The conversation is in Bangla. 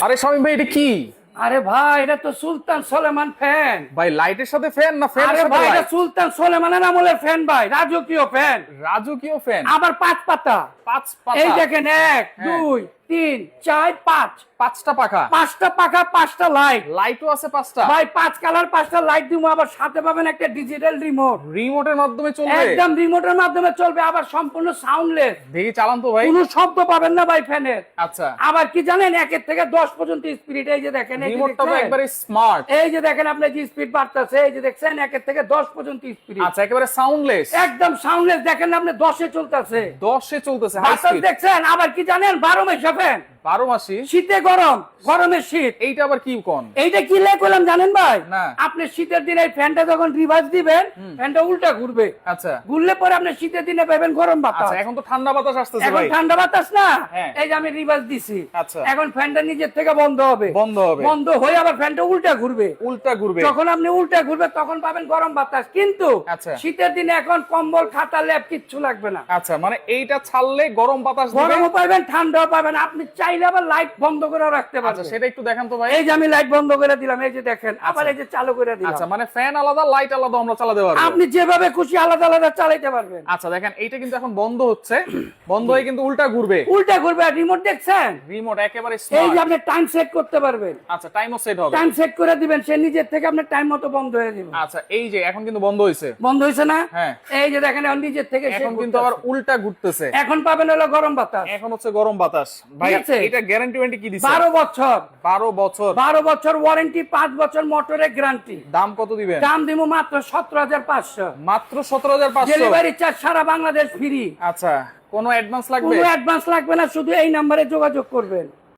আরে স্বামী ভাই এটা কি? আরে ভাই এটা তো সুলতান সোলেমান ফ্যান ভাই লাইটের সাথে ফ্যান না ফ্যানের আরে ভাই এটা সুলতান সোলেমানের আমলের ফ্যান ভাই রাজকীয় ফ্যান রাজকীয় ফ্যান আবার পাঁচ পাতা। পাঁচ পাতা। এই দেখেন এক হ্যাঁ। দুই তিন চার পাঁচ। পাঁচটা পাখা। পাঁচটা পাখা পাঁচটা লাইট লাইটও আছে পাঁচটা। ভাই পাঁচ কালার পাঁচটা লাইট দিব আবার সাথে পাবেন একটা ডিজিটাল রিমোট রিমোটের মাধ্যমে চলবে? একদম রিমোটের মাধ্যমে চলবে আবার সম্পূর্ণ সাউন্ডলেস দেখি চালান তো ভাই। কোনো শব্দ পাবেন না ভাই ফ্যানের। আচ্ছা। আবার কি জানেন একের থেকে দশ পর্যন্ত স্পিড এই যে দেখেন এই রিমোটটা একবারে স্মার্ট এই যে দেখেন আপনার যে স্পিড বাড়তেছে এই যে দেখছেন একের থেকে দশ পর্যন্ত স্পিড আচ্ছা একেবারে সাউন্ডলেস একদম সাউন্ডলেস দেখেন আপনি দশে চলতেছে। দশে চলতেছে হাই স্পিড দেখছেন আবার কি জানেন বারো মাসে ফ্যান বারো মাসি। শীতে গরম গরমের শীত। এইটা আবার কি কোন? এইটা কি লেখ করলাম জানেন ভাই? আপনি শীতের দিনে এই ফ্যানটা যখন রিভার্স দিবেন ফ্যানটা উল্টা ঘুরবে। আচ্ছা। ঘুরলে পরে আপনি শীতের দিনে পাবেন গরম বাতাস। আচ্ছা এখন তো ঠান্ডা বাতাস আসতেছে এখন ঠান্ডা বাতাস না? হ্যাঁ। এই যে আমি রিভার্স দিছি। আচ্ছা। এখন ফ্যানটা নিজের থেকে বন্ধ হবে। বন্ধ হবে। বন্ধ হয়ে আবার ফ্যানটা উল্টা ঘুরবে। উল্টা ঘুরবে। যখন আপনি উল্টা ঘুরবে তখন পাবেন গরম বাতাস। কিন্তু আচ্ছা। শীতের দিনে এখন কম্বল খাতা ল্যাপ কিচ্ছু লাগবে না। আচ্ছা মানে এইটা ছাড়লে গরম বাতাস গরমও পাবেন ঠান্ডাও পাবেন। আপনি চাইলে আবার লাইট বন্ধ করে রাখতে আচ্ছা সেটা একটু দেখান তো ভাই। এই যে আমি লাইট বন্ধ করে দিলাম এই যে দেখেন আবার এই যে চালু করে দিলাম। আচ্ছা মানে ফ্যান আলাদা লাইট আলাদা আমরা চালাতে পারব। আপনি যেভাবে খুশি আলাদা আলাদা চালাইতে পারবেন। আচ্ছা দেখেন এইটা কিন্তু এখন বন্ধ হচ্ছে। বন্ধ হয়ে কিন্তু উল্টা ঘুরবে। উল্টা ঘুরবে আর রিমোট দেখছেন? রিমোট একেবারে এই যে আপনি টাইম সেট করতে পারবেন। আচ্ছা টাইমও সেট হবে। টাইম সেট করে দিবেন সে নিজের থেকে আপনার টাইম মতো বন্ধ হয়ে দিবে আচ্ছা এই যে এখন কিন্তু বন্ধ হয়েছে বন্ধ হয়েছে না? হ্যাঁ। এই যে দেখেন এখন নিজের থেকে এখন কিন্তু আবার উল্টা ঘুরতেছে। এখন পাবেন হলো গরম বাতাস। এখন হচ্ছে গরম বাতাস। ভাই আছে? এটা গ্যারান্টি ওয়ারেন্টি কি দিছে? বারো বছর। বারো বছর। বারো বছর ওয়ারেন্টি পাঁচ বছর মোটরের গ্যারান্টি দাম কত দিবেন? দাম দিমু মাত্র সতেরো হাজার পাঁচশো। মাত্র সতেরো হাজার পাঁচশো? ডেলিভারি চার্জ সারা বাংলাদেশ ফ্রি আচ্ছা কোনো অ্যাডভান্স লাগবে? কোনো অ্যাডভান্স লাগবে না শুধু এই নাম্বারে যোগাযোগ করবেন।